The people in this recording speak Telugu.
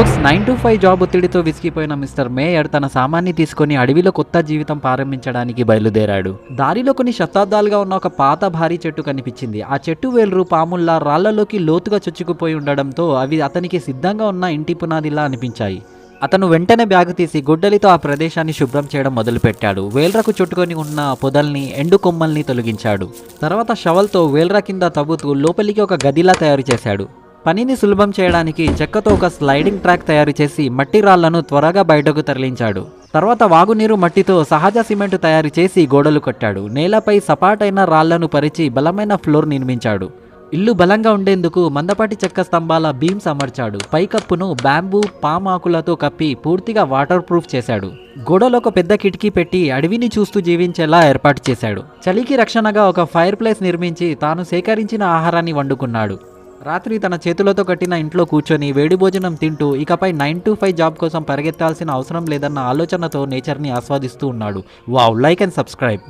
Folks nine to five job ఒత్తిడితో విసిగిపోయిన మిస్టర్ మేయర్ తన సామాన్ని తీసుకొని అడవిలో కొత్త జీవితం ప్రారంభించడానికి బయలుదేరాడు. దారిలో కొన్ని శతాబ్దాలుగా ఉన్న ఒక పాత భారీ చెట్టు కనిపించింది. ఆ చెట్టు వేలు పాముల్లా రాళ్ళలోకి లోతుగా చొచ్చుకుపోయి ఉండడంతో అవి అతనికి సిద్ధంగా ఉన్న ఇంటి పునాదిలా అనిపించాయి. అతను వెంటనే బ్యాగు తీసి గుడ్డలితో ఆ ప్రదేశాన్ని శుభ్రం చేయడం మొదలుపెట్టాడు. వేల్రకు చుట్టుకొని ఉన్న పొదల్ని ఎండు కొమ్మల్ని తొలగించాడు. తర్వాత షవల్తో వేల్ర కింద తవ్వుతూ లోపలికి ఒక గదిలా తయారు చేశాడు. పనిని సులభం చేయడానికి చెక్కతో ఒక స్లైడింగ్ ట్రాక్ తయారు చేసి మట్టి రాళ్ళను త్వరగా బయటకు తరలించాడు. తర్వాత వాగునీరు మట్టితో సహజ సిమెంట్ తయారు చేసి గోడలు కట్టాడు. నేలపై సపాటైన రాళ్ళను పరిచి బలమైన ఫ్లోర్ నిర్మించాడు. ఇల్లు బలంగా ఉండేందుకు మందపాటి చెక్క స్తంభాల బీమ్స్ అమర్చాడు. పైకప్పును బ్యాంబూ పామ్ ఆకులతో కప్పి పూర్తిగా వాటర్ ప్రూఫ్ చేశాడు. గోడలో ఒక పెద్ద కిటికీ పెట్టి అడవిని చూస్తూ జీవించేలా ఏర్పాటు చేశాడు. చలికి రక్షణగా ఒక ఫైర్ ప్లేస్ నిర్మించి తాను సేకరించిన ఆహారాన్ని వండుకున్నాడు. రాత్రి తన చేతులతో కట్టిన ఇంట్లో కూర్చొని వేడి భోజనం తింటూ ఇకపై నైన్ టు ఫైవ్ జాబ్ కోసం పరిగెత్తాల్సిన అవసరం లేదన్న ఆలోచనతో నేచర్ని ఆస్వాదిస్తూ ఉన్నాడు. Wow like and subscribe.